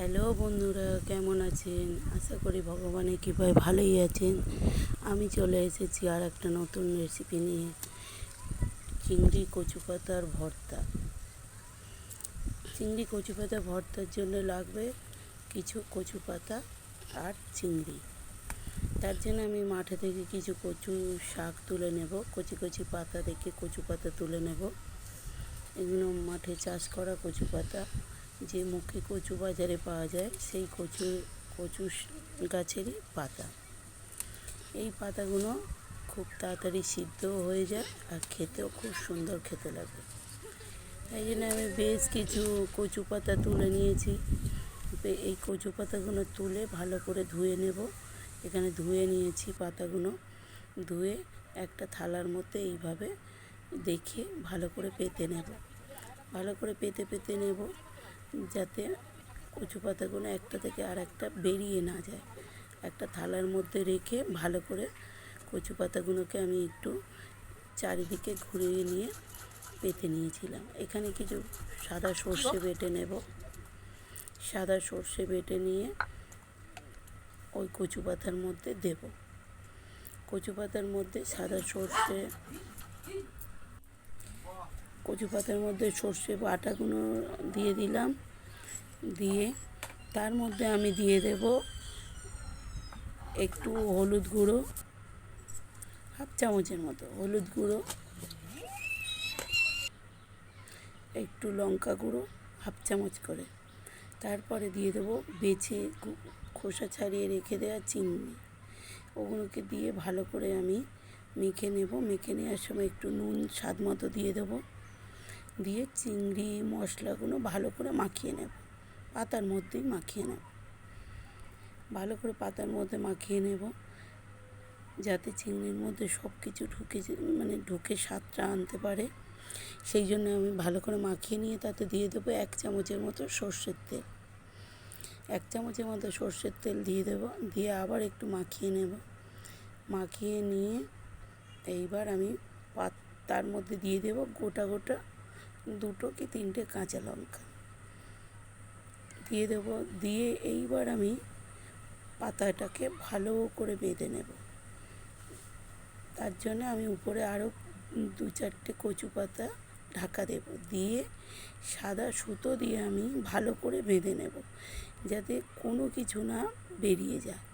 Hello বন্ধুরা, কেমন আছেন? আশা করি ভগবানের কৃপায় ভালোই আছেন। আমি চলে এসেছি আর একটা নতুন রেসিপি নিয়ে। চিংড়ি কচু পাতার ভর্তা। চিংড়ি কচু পাতা ভর্তার জন্য লাগবে কিছু কচু পাতা আর চিংড়ি। তার জন্য আমি মাঠে থেকে কিছু কচু শাক তুলে নেব। কচি কচি পাতা দেখে কচু পাতা তুলে নেব। এগুলো মাঠে চাষ করা কচু পাতা। যে মুখে কচু বাজারে পাওয়া যায়, সেই কচু কচু গাছেরই পাতা। এই পাতাগুলো খুব তাড়াতাড়ি সিদ্ধ হয়ে যায় আর খেতেও খুব সুন্দর খেতে লাগে। তাই জন্য আমি বেশ কিছু কচু পাতা তুলে নিয়েছি। এই কচু পাতাগুলো তুলে ভালো করে ধুয়ে নেব। এখানে ধুয়ে নিয়েছি পাতাগুলো। ধুয়ে একটা থালার মধ্যে এইভাবে দেখে ভালো করে পেতে নেব। ভালো করে পেতে পেতে নেব। যাতে কচু পাতাগুলো একটা থেকে আর একটা বেরিয়ে না যায়। একটা থালার মধ্যে রেখে ভালো করে কচু পাতাগুলোকে আমি একটু চারিদিকে ঘুরিয়ে নিয়ে পেতে নিয়েছিলাম। এখানে কিছু সাদা সর্ষে বেটে নেব। সাদা সর্ষে বেটে নিয়ে ওই কচু পাতার মধ্যে দেব। কচু পাতার মধ্যে সাদা সর্ষে কচু পাতার মধ্যে সর্ষে বাটাগুলো দিয়ে দিলাম। দিয়ে তার মধ্যে আমি দিয়ে দেব একটু হলুদ গুঁড়ো, হাফ চামচের মতো হলুদ গুঁড়ো, একটু লঙ্কা গুঁড়ো, হাফ চামচ করে। তারপরে দিয়ে দেবো বেছে খোসা ছাড়িয়ে রেখে দেওয়া চিংড়ি। ওগুলোকে দিয়ে ভালো করে আমি মেখে নেব। মেখে নেওয়ার সময় একটু নুন স্বাদ মতো দিয়ে দেবো। দিয়ে চিংড়ি মশলাগুলো ভালো করে মাখিয়ে নেব। পাতার মধ্যেই মাখিয়ে নেব। ভালো করে পাতার মধ্যে মাখিয়ে নেব। যাতে চিংড়ির মধ্যে সব কিছু ঢুকে মানে ঢুকে স্বাদটা আনতে পারে। সেই জন্য আমি ভালো করে মাখিয়ে নিয়ে তাতে দিয়ে দেবো এক চামচের মতো সর্ষের তেল। এক চামচের মতো সর্ষের তেল দিয়ে দেবো। দিয়ে আবার একটু মাখিয়ে নেব। মাখিয়ে নিয়ে এইবার আমি পাত, তার মধ্যে দিয়ে দেব গোটা গোটা দুটো কি তিনটে কাঁচা লঙ্কা। দিয়ে দেব, দিয়ে এইবার আমি পাতাটাকে ভালো করে বেঁধে নেব। তার জন্য আমি উপরে আরও দু চারটে কচু পাতা ঢাকা দেব। দিয়ে সাদা সুতো দিয়ে আমি ভালো করে বেঁধে নেব, যাতে কোনো কিছু না বেরিয়ে যায়।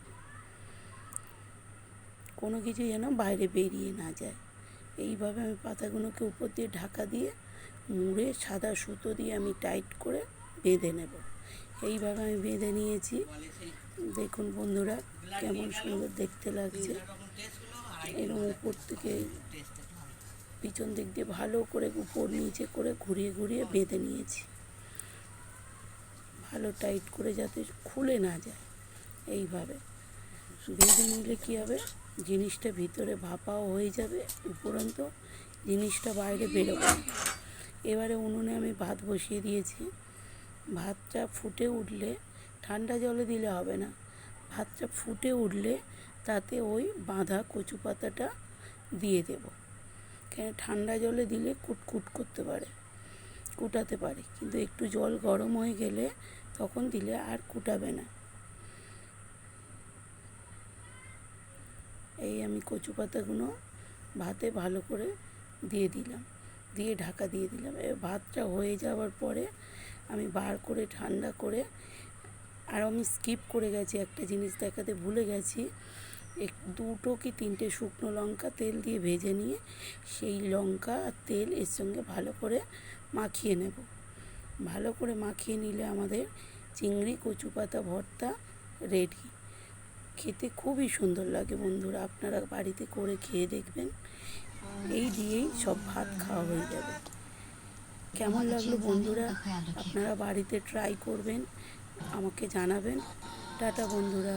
কোনো কিছু যেন বাইরে বেরিয়ে না যায়। এইভাবে আমি পাতাগুলোকে উপর দিয়ে ঢাকা দিয়ে মুড়ে সাদা সুতো দিয়ে আমি টাইট করে বেঁধে নেব। এইভাবে আমি বেঁধে নিয়েছি। দেখুন বন্ধুরা, কেমন সুন্দর দেখতে লাগছে। এরকম উপর থেকে পিছন দিক দিয়ে ভালো করে উপর নিচে করে ঘুরিয়ে ঘুরিয়ে বেঁধে নিয়েছি। ভালো টাইট করে যাতে খুলে না যায়। এইভাবে বেঁধে নিলে কী হবে? জিনিসটা ভিতরে ভাপাও হয়ে যাবে। উপরন্ত জিনিসটা বাইরে বেরোবে। এবারে উনুনে আমি ভাত বসিয়ে দিয়েছি। ভাতটা ফুটে উঠলে ঠান্ডা জলে দিলে হবে না। ভাতটা ফুটে উঠলে তাতে ওই বাঁধা কচু পাতাটা দিয়ে দেব। কেন ঠান্ডা জলে দিলে কুটকুট করতে পারে, কুটাতে পারে। কিন্তু একটু জল গরম হয়ে গেলে তখন দিলে আর কুটাবে না। এই আমি কচু পাতাগুলো ভাতে ভালো করে দিয়ে দিলাম। দিয়ে ঢাকা দিয়ে দিলাম। এবার ভাতটা হয়ে যাওয়ার পরে আমি বার করে, ঠান্ডা করে, আর আমি স্কিপ করে গেছি একটা জিনিস দেখাতে ভুলে গেছি। এক দুটো কি তিনটে শুকনো লঙ্কা তেল দিয়ে ভেজে নিয়ে সেই লঙ্কা আর তেল এর সঙ্গে ভালো করে মাখিয়ে নেব। ভালো করে মাখিয়ে নিলে আমাদের চিংড়ি কচু পাতা ভর্তা রেডি খেতে খুবই সুন্দর লাগে বন্ধুরা, আপনারা বাড়িতে করে খেয়ে দেখবেন। এই দিয়েই সব ভাত খাওয়া হয়ে যাবে। কেমন লাগল বন্ধুরা? আপনারা বাড়িতে ট্রাই করবেন আমাকে জানাবেন। টাটা বন্ধুরা।